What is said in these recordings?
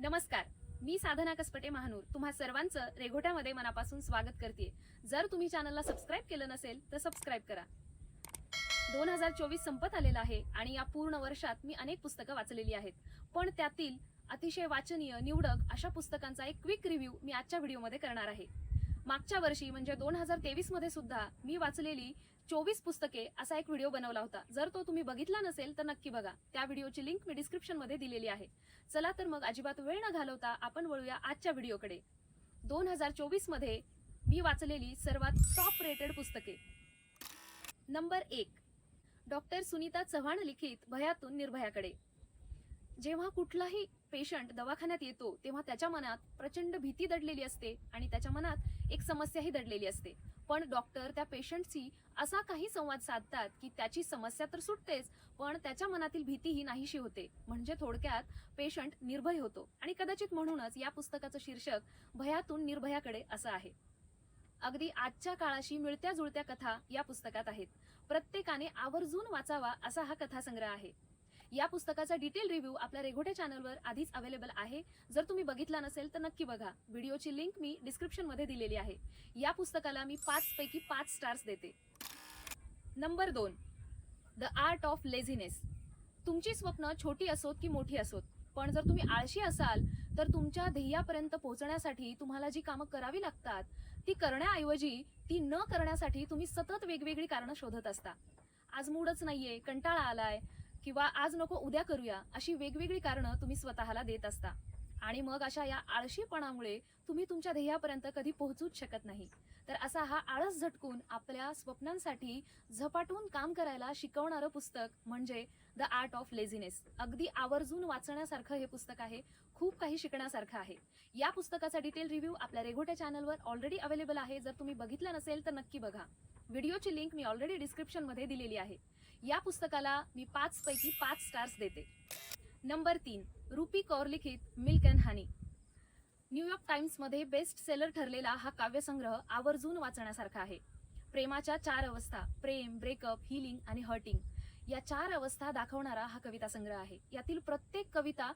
नमस्कार. मी साधना कसपटे महानूर. तुम्हा सर्वांचं रेघोट्यामध्ये मनापासून स्वागत करते जर तुम्ही चॅनलला सबस्क्राईब केलं नसेल तर सबस्क्राईब करा. दोन हजार चोवीस संपत आलेला आहे आणि या पूर्ण वर्षात मी अनेक पुस्तकं वाचलेली आहेत. पण त्यातील अतिशय वाचनीय निवडक अशा पुस्तकांचा एक क्विक रिव्ह्यू मी आजच्या व्हिडिओमध्ये करणार आहे. मागच्या वर्षी म्हणजे दोन हजार तेवीसमध्ये सुद्धा मी वाचलेली चोवीस पुस्तके असा एक व्हिडिओ बनवला होता. जर तो तुम्ही बघितला नसेल तर नक्की बघा. त्या व्हिडिओची लिंक मी डिस्क्रिप्शनमध्ये दिलेली आहे. चला तर मग अजिबात वेळ न घालवता आपण वळूया आजच्या व्हिडिओकडे. दोन हजार चोवीसमध्ये मी वाचलेली सर्वात टॉप रेटेड पुस्तके. नंबर एक डॉक्टर सुनीता चव्हाण लिखित भयातून निर्भयाकडे. जेव्हा कुठलाही पेशंट दवाखान्यात येतो तेव्हा त्याच्या मनात प्रचंड भीती दडलेली असते आणि त्याच्या मनात एक समस्याही दडलेली असते. पण डॉक्टर त्या पेशंटशी असा काही संवाद साधतात की त्याची समस्या तर सुटतेच पण त्याच्या मनातील भीतीही नाहीशी होते. म्हणजे थोडक्यात पेशंट निर्भय होतो. आणि कदाचित म्हणूनच या पुस्तकाचं शीर्षक भयातून निर्भयाकडे असं आहे. अगदी आजच्या काळाशी मिळत्या जुळत्या कथा या पुस्तकात आहेत. प्रत्येकाने आवर्जून वाचावा असा हा कथासंग्रह आहे. या पुस्तकाचा डिटेल रिव्ह्यू आपल्या रेघोटे चॅनलवर आधीच अवेलेबल आहे. जर तुम्ही बघितला नसेल तर नक्की बघा. व्हिडिओची लिंक मी डिस्क्रिप्शनमध्ये दिलेली आहे. या पुस्तकाला मी पाच पैकी पाच स्टार्स देते. नंबर दोन. द आर्ट ऑफ लेझिनेस तुमची स्वप्न छोटी असोत की मोठी असोत? पण जर तुम्ही आळशी असाल तर तुमच्या ध्येयापर्यंत पोहोचण्यासाठी तुम्हाला जी कामं करावी लागतात ती करण्याऐवजी ती न करण्यासाठी तुम्ही सतत वेगवेगळी कारणं शोधत असता. आज मूडच नाहीये कंटाळा आलाय किंवा आज नको उद्या करूया अशी वेगवेगळी कारणं तुम्ही स्वतःला देत असता. आणि मग अशा या आळशीपणामुळे तुम्ही तुमच्या ध्येयापर्यंत कधी पोहोचूच शकत नाही. तर असा हा आळस झटकून आपल्या स्वप्नांसाठी झपाटून काम करायला शिकवणारं पुस्तक म्हणजे द आर्ट ऑफ लेझिनेस. अगदी आवर्जून वाचण्यासारखं हे पुस्तक आहे. खूप काही शिकण्यासारखं आहे. या पुस्तकाचा डिटेल रिव्ह्यू आपल्या रेघोट्या चॅनलवर ऑलरेडी अवेलेबल आहे. जर तुम्ही बघितलं नसेल तर नक्की बघा. व्हिडिओची लिंक मी ऑलरेडी डिस्क्रिप्शनमध्ये दिलेली आहे. या पुस्तकाला मी पाच पैकी पाच स्टार्स देते. नंबर तीन रुपी कौर लिखित milk and honey New York टाइम्समध्ये best seller ठरलेला हा काव्यसंग्रह आवर्जून वाचण्यासारखा आहे. प्रेमाच्या चार अवस्था प्रेम ब्रेकअप हिलिंग आणि हर्टिंग या चार अवस्था दाखवणारा हा कविता संग्रह आहे. यातील प्रत्येक कविता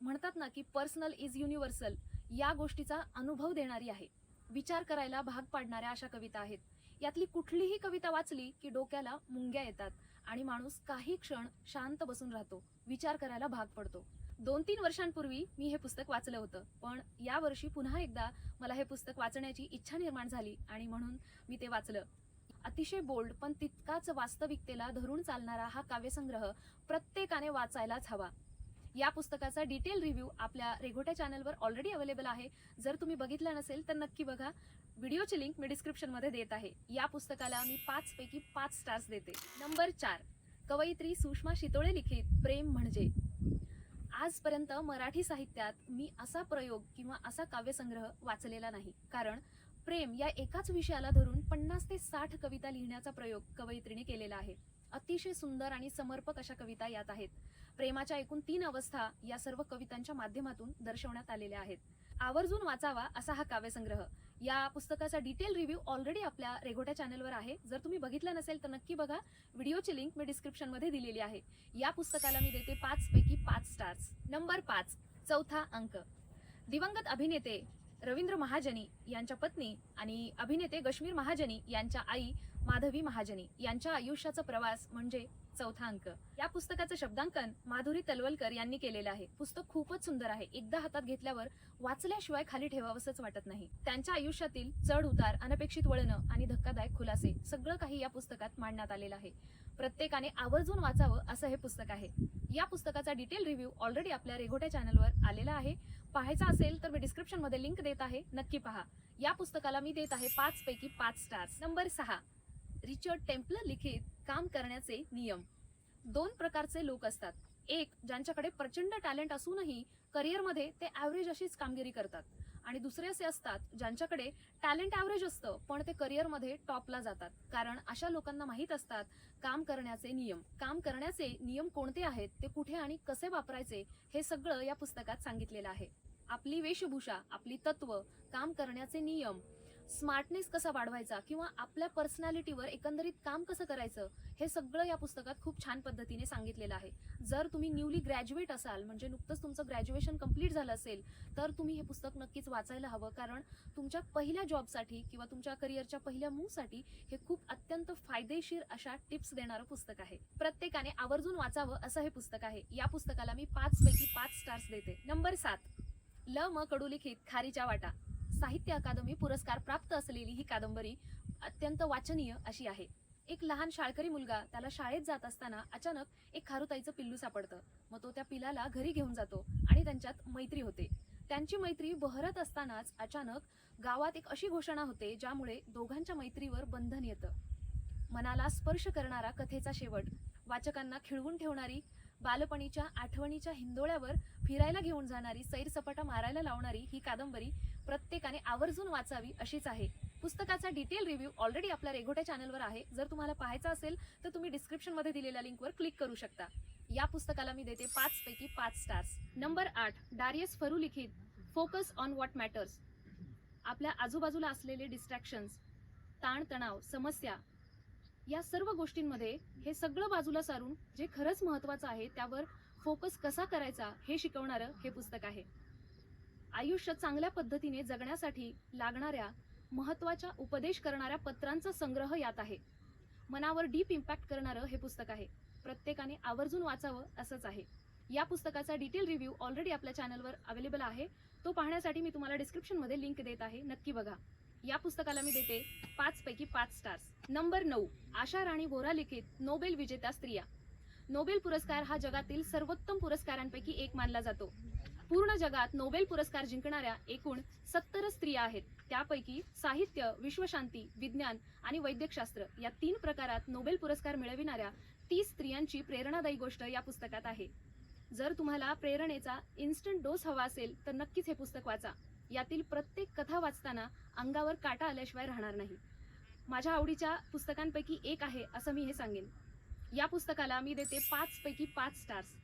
म्हणतात ना की पर्सनल इज युनिव्हर्सल या गोष्टीचा अनुभव देणारी आहे. विचार करायला भाग पाडणाऱ्या अशा कविता आहेत. यातली कुठलीही कविता वाचली की डोक्याला मुंग्या येतात आणि माणूस काही क्षण शांत बसून राहतो विचार करायला भाग पडतो. दोन तीन वर्षांपूर्वी मी हे पुस्तक वाचलं होतं पण या वर्षी पुन्हा एकदा मला हे पुस्तक वाचण्याची इच्छा निर्माण झाली आणि म्हणून मी ते वाचलं. अतिशय बोल्ड पण तितकाच वास्तविकतेला धरून चालणारा हा काव्यसंग्रह प्रत्येकाने वाचायलाच हवा. या पुस्तकाचा डिटेल रिव्ह्यू आपल्या रेघोट्या चॅनलवर ऑलरेडी अवेलेबल आहे. जर तुम्ही बघितला नसेल तर नक्की बघा. व्हिडिओची लिंक मी डिस्क्रिप्शनमध्ये देत आहे. या पुस्तकाला मी पाच पैकी पाच स्टार्स देते. नंबर चार कवयित्री सुषमा शितोळे लिखित प्रेम म्हणजे. आजपर्यंत मराठी साहित्यात मी असा प्रयोग किंवा असा काव्यसंग्रह वाचलेला नाही. कारण प्रेम या एकाच विषयाला धरून पन्नास ते साठ कविता लिहिण्याचा प्रयोग कवयित्रीने केलेला आहे. अतिशय सुंदर आणि समर्पक अशा कविता यात आहेत. प्रेमाच्या एकूण तीन अवस्था या सर्व कवितांच्या माध्यमातून दर्शवण्यात आलेल्या आहेत. आवर्जून वाचावा असा हा काव्यसंग्रह. या पुस्तकाचा डिटेल रिव्ह्यू ऑलरेडी आपल्या रेघोट्या चॅनलवर आहे. जर तुम्ही बघितला नसेल तर नक्की बघा. व्हिडिओची लिंक मी डिस्क्रिप्शनमध्ये दिलेली आहे. या पुस्तकाला मी देते पाच पैकी पाच स्टार्स. नंबर पाच चौथा अंक. दिवंगत अभिनेते रवींद्र महाजनी यांच्या पत्नी आणि अभिनेते गश्मीर महाजनी यांच्या आई माधवी महाजनी यांच्या आयुष्याचा प्रवास म्हणजे चौथा अंक या पुस्तकाचं शब्दांकन माधुरी तलवलकर यांनी केलेलं आहे. पुस्तक खूपच सुंदर आहे. एकदा हातात घेतल्यावर वाचल्याशिवाय खाली ठेवावंसच वाटत नाही. त्यांच्या आयुष्यातील चढ उतार अनपेक्षित वळणं आणि धक्कादायक खुलासे सगळं काही या पुस्तकात मांडण्यात आलेलं आहे. प्रत्येकाने आवर्जून वाचावं असं हे पुस्तक आहे. या पुस्तकाचा डिटेल रिव्ह्यू ऑलरेडी आपल्या रेघोट्या चॅनलवर आलेला आहे. पाहायचा असेल तर मी डिस्क्रिप्शनमध्ये लिंक देत आहे. नक्की पहा. या पुस्तकाला मी देत आहे पाच पैकी पाच स्टार्स नंबर सहा. रिचर्ड टेम्पलर लिखित काम करण्याचे नियम. दोन प्रकारचे लोक असतात. एक ज्यांच्याकडे प्रचंड टॅलेंट असूनही करिअरमध्ये ते ॲव्हरेज अशीच कामगिरी करतात. आणि दुसरे असे असतात ज्यांच्याकडे टॅलेंट ॲव्हरेज असतं पण ते करिअरमध्ये टॉपला जातात. कारण अशा लोकांना माहीत असतात काम करण्याचे नियम. काम करण्याचे नियम कोणते आहेत ते कुठे आणि कसे वापरायचे हे सगळं या पुस्तकात सांगितलेलं आहे. आपली वेशभूषा आपली तत्व काम करण्याचे नियम स्मार्टनेस कसा वाढवायचा किंवा आपल्या पर्सनॅलिटीवर एकंदरीत काम कसं करायचं हे सगळं या पुस्तकात खूप छान पद्धतीने सांगितलेलं आहे. जर तुम्ही न्यूली ग्रॅज्युएट असाल म्हणजे नुकतंच तुमचं ग्रॅज्युएशन कंप्लीट झालं असेल तर तुम्ही हे पुस्तक नक्कीच वाचायला हवं. कारण तुमच्या पहिल्या जॉबसाठी किंवा तुमच्या करिअरच्या पहिल्या मूवसाठी हे खूप अत्यंत फायदेशीर अशा टिप्स देणारं पुस्तक आहे. प्रत्येकाने आवर्जून वाचावं असं हे पुस्तक आहे. या पुस्तकाला मी पाच पैकी पाच स्टार्स देते. नंबर सात ल म कडुलिखित खारीच्या वाटा. साहित्य अकादमी पुरस्कार प्राप्त असलेली ही कादंबरी अत्यंत वाचनीय अशी आहे. एक लहान शाळकरी मुलगा त्याला शाळेत जात असताना अचानक एक खारुताईचं पिल्लू सापडतं. मग तो त्या पिलाला घरी घेऊन जातो आणि त्यांच्यात मैत्री होते. त्यांची मैत्री बहरत असतानाच अचानक गावात एक अशी घोषणा होते ज्यामुळे दोघांच्या मैत्रीवर बंधन येतं. मनाला स्पर्श करणारा कथेचा शेवट. वाचकांना खिळवून ठेवणारी बालपणीच्या आठवणीच्या हिंदोळ्यावर फिरायला घेऊन जाणारी सैरसपाटा मारायला लावणारी ही कादंबरी प्रत्येकाने आवर्जून वाचावी अशीच आहे. पुस्तकाचा डिटेल रिव्ह्यू ऑलरेडी आपल्या रेघोट्या चॅनलवर आहे. जर तुम्हाला पाहायचा असेल तर तुम्ही डिस्क्रिप्शनमध्ये दिलेल्या लिंकवर क्लिक करू शकता. या पुस्तकाला मी देते पाच पैकी पाच स्टार्स नंबर आठ डारियस फरू लिखित फोकस ऑन व्हॉट मॅटर्स आपल्या आजूबाजूला असलेले डिस्ट्रॅक्शन्स ताणतणाव समस्या या सर्व गोष्टींमध्ये हे सगळं बाजूला सारून जे खरंच महत्वाचं आहे त्यावर फोकस कसा करायचा हे शिकवणारं हे पुस्तक आहे. आयुष्य चांगल्या पद्धतीने जगण्यासाठी लागणाऱ्या महत्त्वाच्या उपदेश करणाऱ्या पत्रांचा संग्रह यात आहे. मनावर डीप इम्पॅक्ट करणारं हे पुस्तक आहे. प्रत्येकाने आवर्जून वाचावं असंच आहे. या पुस्तकाचा डिटेल रिव्ह्यू ऑलरेडी आपल्या चॅनलवर अवेलेबल आहे. तो पाहण्यासाठी मी तुम्हाला डिस्क्रिप्शनमध्ये लिंक देत आहे. नक्की बघा. या पुस्तकाला मी देते पाच पैकी पाच स्टार्स नंबर नऊ आशा राणी वोरा लिखित नोबेल विजेत्या स्त्रिया. नोबेल पुरस्कार हा जगातील सर्वोत्तम पुरस्कारांपैकी एक मानला जातो. पूर्ण जगात नोबेल पुरस्कार जिंकणाऱ्या एकूण सत्तर स्त्रिया आहेत. त्यापैकी साहित्य विश्वशांती विज्ञान आणि वैद्यकशास्त्र या तीन प्रकारात नोबेल पुरस्कार मिळविणाऱ्या तीस स्त्रियांची प्रेरणादायी गोष्ट या पुस्तकात आहे. जर तुम्हाला प्रेरणेचा इन्स्टंट डोस हवा असेल तर नक्कीच हे पुस्तक वाचा. यातील प्रत्येक कथा वाचताना अंगावर काटा आल्याशिवाय राहणार नाही. माझ्या आवडीच्या पुस्तकांपैकी एक आहे असं मी हे सांगेन. या पुस्तकाला मी देते पाच पैकी पाच स्टार्स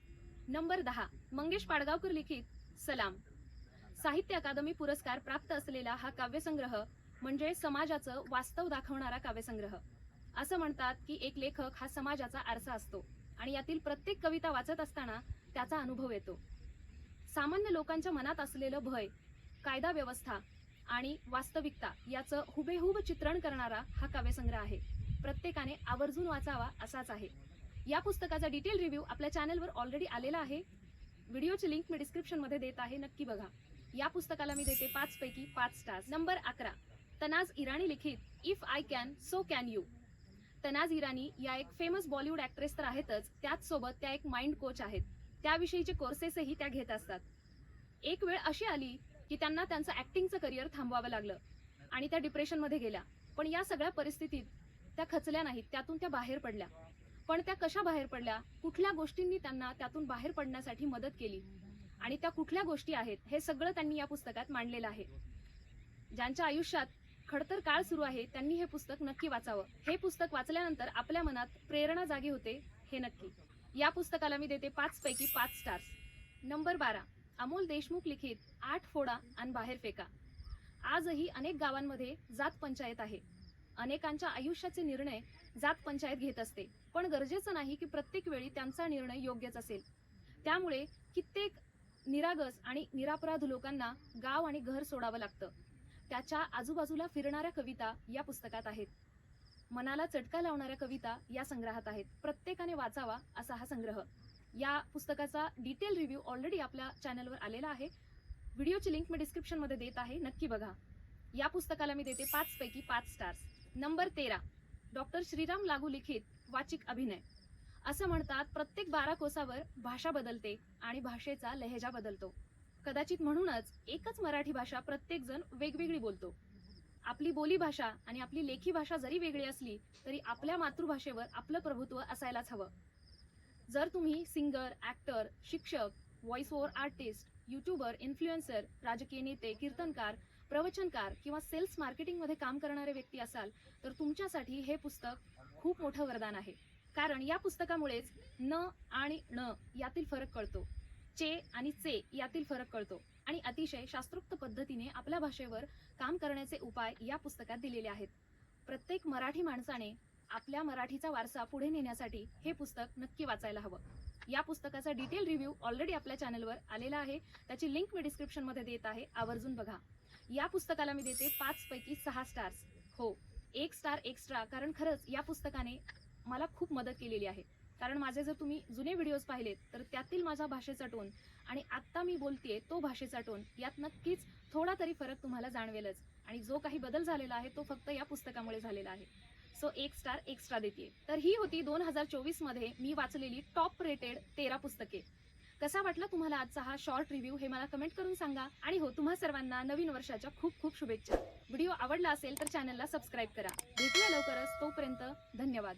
नंबर दहा मंगेश पाडगावकर लिखित सलाम. साहित्य अकादमी पुरस्कार प्राप्त असलेला हा काव्यसंग्रह म्हणजे समाजाचं वास्तव दाखवणारा काव्यसंग्रह. असं म्हणतात की एक लेखक हा समाजाचा आरसा असतो आणि यातील प्रत्येक कविता वाचत असताना त्याचा अनुभव येतो. सामान्य लोकांच्या मनात असलेलं भय कायदा व्यवस्था आणि वास्तविकता याचं हुबेहूब चित्रण करणारा हा काव्यसंग्रह आहे. प्रत्येकाने आवर्जून वाचावा असाच आहे. या पुस्तकाचा डिटेल रिव्ह्यू आपल्या चॅनलवर ऑलरेडी आलेला आहे. व्हिडिओची लिंक मी डिस्क्रिप्शनमध्ये देत आहे नक्की बघा. या पुस्तकाला मी देते पाच पैकी पाच स्टार्स नंबर अकरा तनाज इराणी लिखित if I can so can you Tanaz Irani या एक फेमस बॉलिवूड ॲक्ट्रेस तर आहेतच. त्याचसोबत त्या एक माइंड कोच आहेत. त्याविषयीचे कोर्सेसही त्या घेत असतात. एक वेळ अशी आली की त्यांना त्यांचं ऍक्टिंगचं करिअर थांबवावं लागलं आणि त्या डिप्रेशनमध्ये गेल्या. पण या सगळ्या परिस्थितीत त्या खचल्या नाहीत त्यातून त्या बाहेर पडल्या. पण त्या कशा बाहेर पडल्या? कुठल्या गोष्टींनी त्यांना त्यातून बाहेर पडण्यासाठी मदत केली? आणि त्या कुठल्या गोष्टी आहेत हे सगळं त्यांनी या पुस्तकात मांडलेलं आहे. ज्यांच्या आयुष्यात खडतर काळ सुरू आहे त्यांनी हे पुस्तक नक्की वाचावं. हे पुस्तक वाचल्यानंतर आपल्या मनात प्रेरणा जागी होते हे नक्की. या पुस्तकाला मी देते पाच पैकी पाच स्टार्स नंबर बारा अमोल देशमुख लिखित आठ फोडा आणि बाहेर फेका. आजही अनेक गावांमध्ये जात पंचायत आहे. अनेकांच्या आयुष्याचे निर्णय जात पंचायत घेत असते. पण गरजेचं नाही की प्रत्येक वेळी त्यांचा निर्णय योग्यच असेल. त्यामुळे कित्येक निरागस आणि निरापराध लोकांना गाव आणि घर सोडावं लागतं. त्याच्या आजूबाजूला फिरणाऱ्या कविता या पुस्तकात आहेत. मनाला चटका लावणाऱ्या कविता या संग्रहात आहेत. प्रत्येकाने वाचावा असा हा संग्रह. या पुस्तकाचा डिटेल रिव्ह्यू ऑलरेडी आपल्या चॅनलवर आलेला आहे. व्हिडिओची लिंक मी डिस्क्रिप्शनमध्ये देत आहे. नक्की बघा. या पुस्तकाला मी देते पाच पैकी पाच स्टार्स नंबर तेरा. डॉक्टर श्रीराम लागू लिखित वाचिक अभिनय. असं म्हणतात प्रत्येक बारा कोसावर भाषा बदलते आणि भाषेचा लहेजा बदलतो. कदाचित म्हणूनच एकच मराठी भाषा प्रत्येकजण वेगवेगळी बोलतो. आपली बोलीभाषा आणि आपली लेखी भाषा जरी वेगळी असली तरी आपल्या मातृभाषेवर आपलं प्रभुत्व असायलाच हवं. जर तुम्ही सिंगर ऍक्टर शिक्षक voice over artist YouTuber influencer राजकीय नेते कीर्तनकार प्रवचनकार किंवा सेल्स मार्केटिंगमध्ये काम करणारे व्यक्ती असाल तर तुमच्यासाठी हे पुस्तक खूप मोठं वरदान आहे. कारण या पुस्तकामुळेच न आणि ण यातील फरक कळतो. चे आणि चे यातील फरक कळतो. आणि अतिशय शास्त्रोक्त पद्धतीने आपल्या भाषेवर काम करण्याचे उपाय या पुस्तकात दिलेले आहेत. प्रत्येक मराठी माणसाने आपल्या मराठीचा वारसा पुढे नेण्यासाठी हे पुस्तक नक्की वाचायला हवं. या पुस्तकाचा डिटेल रिव्ह्यू ऑलरेडी आपल्या चॅनलवर आलेला आहे. त्याची लिंक मी डिस्क्रिप्शनमध्ये देत आहे. आवर्जून बघा. या पुस्तकाला मी देते पाच पैकी सहा स्टार्स हो एक स्टार एक्स्ट्रा कारण खरंच या पुस्तकाने मला खूप मदत केलेली आहे. कारण माझे जर तुम्ही जुने व्हिडिओज पाहिलेत तर त्यातील माझा भाषेचा टोन आणि आत्ता मी बोलतेय तो भाषेचा टोन यात नक्कीच थोडा तरी फरक तुम्हाला जाणवेलच. आणि जो काही बदल झालेला आहे तो फक्त या पुस्तकामुळे झालेला आहे. सो एक स्टार एक्स्ट्रा देते तर ही होती दोन हजार चोवीसमध्ये मी वाचलेली टॉप रेटेड तेरा पुस्तके. कसा वाटला तुम्हाला आजचा हा शॉर्ट रिव्ह्यू हे मला कमेंट करून सांगा. आणि हो तुम्हा सर्वांना नवीन वर्षाच्या खूप खूप शुभेच्छा. व्हिडिओ आवडला असेल तर चॅनलला सबस्क्राईब करा. भेटूया लवकरच. तोपर्यंत धन्यवाद.